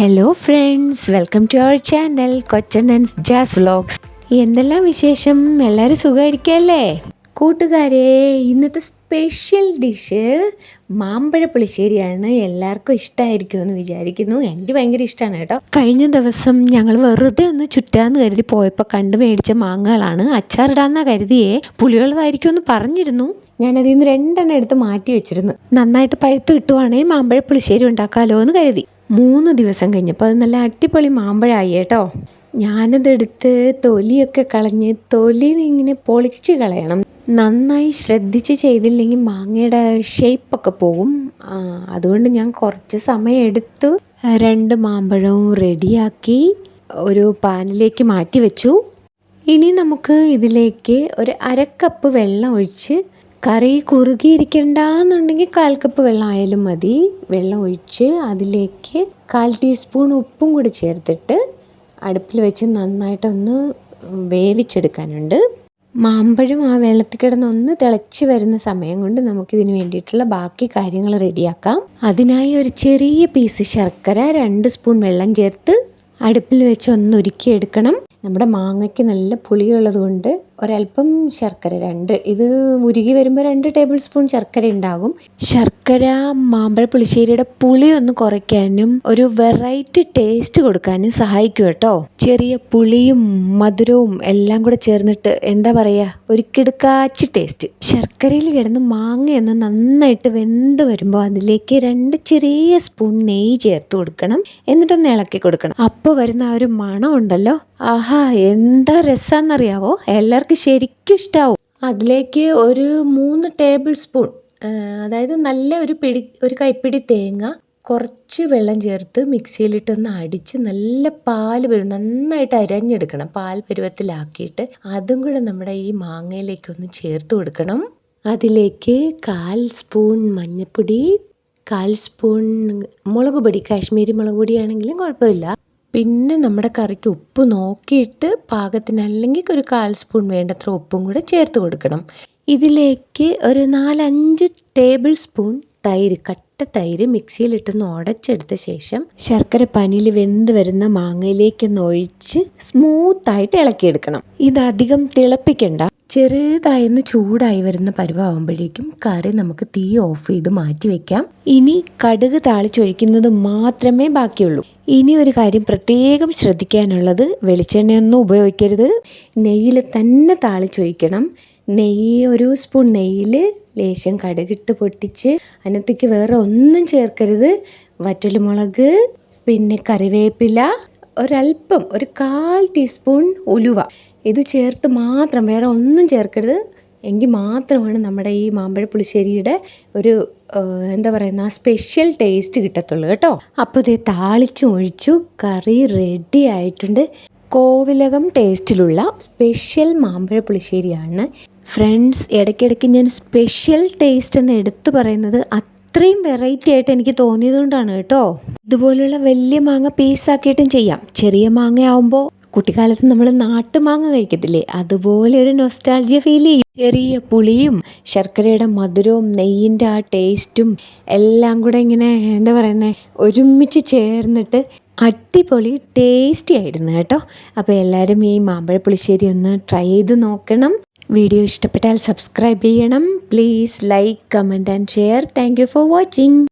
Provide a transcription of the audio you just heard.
Hello friends welcome to our channel Kochan and Jas vlogs എന്തെല്ലാം വിശേഷം? എല്ലാവരും സുഖമായിരിക്കല്ലേ? കൂട്ടുകാരെ ഇന്നത്തെ സ്പെഷ്യൽ ഡിഷ് മാമ്പഴ പുളിശ്ശേരിയാണ് എല്ലാവർക്കും ഇഷ്ടമായിരിക്കും എന്ന് വിചാരിക്കുന്നു. എനിക്ക് ഭയങ്കര ഇഷ്ടമാണ് കേട്ടോ. കഴിഞ്ഞ ദിവസം ഞങ്ങൾ വെറുതെ ഒന്ന് ചുറ്റാന്ന് കരുതി പോയപ്പോൾ കണ്ട് മേടിച്ച മാങ്ങകളാണ്. അച്ചാറിടാന്ന കരുതിയേ. പുളിയുള്ളതായിരിക്കും എന്ന് പറഞ്ഞിരുന്നു. ഞാനതിൽ നിന്ന് രണ്ടെണ്ണം എടുത്ത് മാറ്റി വെച്ചിരുന്നു. നന്നായിട്ട് പഴുത്ത് കിട്ടുവാണെങ്കിൽ മാമ്പഴ പുളിശ്ശേരി ഉണ്ടാക്കാമല്ലോ എന്ന് കരുതി. മൂന്ന് ദിവസം കഴിഞ്ഞപ്പോൾ അത് നല്ല അടിപൊളി മാമ്പഴമായി കേട്ടോ. ഞാനതെടുത്ത് തൊലിയൊക്കെ കളഞ്ഞ് തൊലി ഇങ്ങനെ പൊളിച്ച് കളയണം. നന്നായി ശ്രദ്ധിച്ച് ചെയ്തില്ലെങ്കിൽ മാങ്ങയുടെ ഷേപ്പൊക്കെ പോകും അതുകൊണ്ട് ഞാൻ കുറച്ച് സമയം എടുത്തു. രണ്ട് മാമ്പഴവും റെഡിയാക്കി ഒരു പാനിലേക്ക് മാറ്റി വെച്ചു. ഇനി നമുക്ക് ഇതിലേക്ക് ഒരു അരക്കപ്പ് വെള്ളം ഒഴിച്ച് കറി കുറുകിയിരിക്കണ്ടെന്നുണ്ടെങ്കിൽ കാൽ കപ്പ് വെള്ളം ആയാലും മതി. വെള്ളം ഒഴിച്ച് അതിലേക്ക് കാൽ ടീസ്പൂൺ ഉപ്പും കൂടി ചേർത്തിട്ട് അടുപ്പിൽ വെച്ച് നന്നായിട്ടൊന്ന് വേവിച്ചെടുക്കാനുണ്ട്. മാമ്പഴം ആ വെള്ളത്തിൽ കിടന്ന് ഒന്ന് തിളച്ച് വരുന്ന സമയം കൊണ്ട് നമുക്കിതിന് വേണ്ടിയിട്ടുള്ള ബാക്കി കാര്യങ്ങൾ റെഡിയാക്കാം. അതിനായി ഒരു ചെറിയ പീസ് ശർക്കര രണ്ട് സ്പൂൺ വെള്ളം ചേർത്ത് അടുപ്പിൽ വെച്ച് ഒന്ന് ഉരുക്കിയെടുക്കണം. നമ്മുടെ മാങ്ങയ്ക്ക് നല്ല പുളിയുള്ളത് കൊണ്ട് ഒരല്പം ശർക്കര രണ്ട്. ഇത് ഉരുകി വരുമ്പോൾ രണ്ട് ടേബിൾ സ്പൂൺ ശർക്കര ഉണ്ടാകും. ശർക്കര മാമ്പഴ പുളിശ്ശേരിയുടെ പുളി ഒന്ന് കുറയ്ക്കാനും ഒരു വെറൈറ്റി ടേസ്റ്റ് കൊടുക്കാനും സഹായിക്കും കേട്ടോ. ചെറിയ പുളിയും മധുരവും എല്ലാം കൂടെ ചേർന്നിട്ട് എന്താ പറയുക ഒരു കിടുക്കാച്ചി ടേസ്റ്റ്. ശർക്കരയിൽ കിടന്ന് മാങ്ങയൊന്ന് നന്നായിട്ട് വെന്ത് വരുമ്പോൾ അതിലേക്ക് രണ്ട് ചെറിയ സ്പൂൺ നെയ്യ് ചേർത്ത് കൊടുക്കണം. എന്നിട്ടൊന്ന് ഇളക്കി കൊടുക്കണം. അപ്പോൾ വരുന്ന ആ ഒരു മണം ഉണ്ടല്ലോ ആഹാ എന്താ രസമെന്നറിയാവോ എല്ലാവർക്കും ശരിക്കും ഇഷ്ടാവും. അതിലേക്ക് ഒരു മൂന്ന് ടേബിൾ സ്പൂൺ അതായത് നല്ല ഒരു പിടി ഒരു കൈപ്പിടി തേങ്ങ കുറച്ച് വെള്ളം ചേർത്ത് മിക്സിയിലിട്ടൊന്ന് അടിച്ച് നല്ല പാൽ വരും നന്നായിട്ട് അരഞ്ഞെടുക്കണം പാൽ പരുവത്തിലാക്കിയിട്ട്. അതും കൂടെ നമ്മുടെ ഈ മാങ്ങയിലേക്കൊന്ന് ചേർത്ത് കൊടുക്കണം. അതിലേക്ക് കാൽ സ്പൂൺ മഞ്ഞൾപ്പൊടി കാൽ സ്പൂൺ മുളക് പൊടി കാശ്മീരി മുളക് പൊടിയാണെങ്കിലും കുഴപ്പമില്ല. പിന്നെ നമ്മുടെ കറിക്ക് ഉപ്പ് നോക്കിയിട്ട് പാകത്തിന് അല്ലെങ്കിൽ ഒരു കാൽ സ്പൂൺ വേണ്ടത്ര ഉപ്പും കൂടെ ചേർത്ത് കൊടുക്കണം. ഇതിലേക്ക് ഒരു നാലഞ്ച് ടേബിൾ സ്പൂൺ തൈര് കട്ട തൈര് മിക്സിയിലിട്ടൊന്ന് ഉടച്ചെടുത്ത ശേഷം ശർക്കര പനിയിൽ വെന്ത് വരുന്ന മാങ്ങയിലേക്കൊന്ന് ഒഴിച്ച് സ്മൂത്തായിട്ട് ഇളക്കിയെടുക്കണം. ഇതധികം തിളപ്പിക്കണ്ട. ചെറുതായൊന്ന് ചൂടായി വരുന്ന പരുവാകുമ്പോഴേക്കും കറി നമുക്ക് തീ ഓഫ് ചെയ്ത് മാറ്റി വെക്കാം. ഇനി കടുക് താളിച്ചൊഴിക്കുന്നത് മാത്രമേ ബാക്കിയുള്ളൂ. ഇനി ഒരു കാര്യം പ്രത്യേകം ശ്രദ്ധിക്കാനുള്ളത് വെളിച്ചെണ്ണയൊന്നും ഉപയോഗിക്കരുത്. നെയ്യിൽ തന്നെ താളിച്ചൊഴിക്കണം. നെയ്യ് ഒരു സ്പൂൺ നെയ്യിൽ ലേശം കടുകിട്ട് പൊട്ടിച്ച് അതിനകത്തേക്ക് വേറെ ഒന്നും ചേർക്കരുത്. വറ്റൽമുളക് പിന്നെ കറിവേപ്പില ഒരല്പം ഒരു കാൽ ടീസ്പൂൺ ഉലുവ. ഇത് ചേർത്ത് മാത്രം വേറെ ഒന്നും ചേർക്കരുത്. എങ്കിൽ മാത്രമാണ് നമ്മുടെ ഈ മാമ്പഴ പുളിശ്ശേരിയുടെ ഒരു എന്താ പറയുന്ന ആ സ്പെഷ്യൽ ടേസ്റ്റ് കിട്ടത്തുള്ളൂ കേട്ടോ. അപ്പോൾ ഇത് താളിച്ചും ഒഴിച്ചു കറി റെഡി ആയിട്ടുണ്ട്. കോവിലകം ടേസ്റ്റിലുള്ള സ്പെഷ്യൽ മാമ്പഴ പുളിശ്ശേരിയാണ് ഫ്രണ്ട്സ് ഇടയ്ക്കിടയ്ക്ക് ഞാൻ സ്പെഷ്യൽ ടേസ്റ്റ് എന്ന് എടുത്തു പറയുന്നത് അത്രയും വെറൈറ്റി ആയിട്ട് എനിക്ക് തോന്നിയതുകൊണ്ടാണ് കേട്ടോ. ഇതുപോലുള്ള വലിയ മാങ്ങ പീസാക്കിയിട്ടും ചെയ്യാം. ചെറിയ മാങ്ങ ആവുമ്പോൾ കുട്ടിക്കാലത്ത് നമ്മൾ നാട്ടുമാങ്ങ കഴിക്കത്തില്ലേ? അതുപോലെ ഒരു നൊസ്റ്റാൾജിയ ഫീൽ ചെയ്യും. ചെറിയ പുളിയും ശർക്കരയുടെ മധുരവും നെയ്യിന്റെ ആ ടേസ്റ്റും എല്ലാം കൂടെ ഇങ്ങനെ എന്താ പറയുന്നത് ഒരുമിച്ച് ചേർന്നിട്ട് അടിപൊളി ടേസ്റ്റി ആയിരുന്നു കേട്ടോ. അപ്പോൾ എല്ലാവരും ഈ മാമ്പഴ പുളിശ്ശേരി ഒന്ന് ട്രൈ ചെയ്ത് നോക്കണം. വീഡിയോ ഇഷ്ടപ്പെട്ടാൽ സബ്സ്ക്രൈബ് ചെയ്യണം. Please like comment and share thank for watching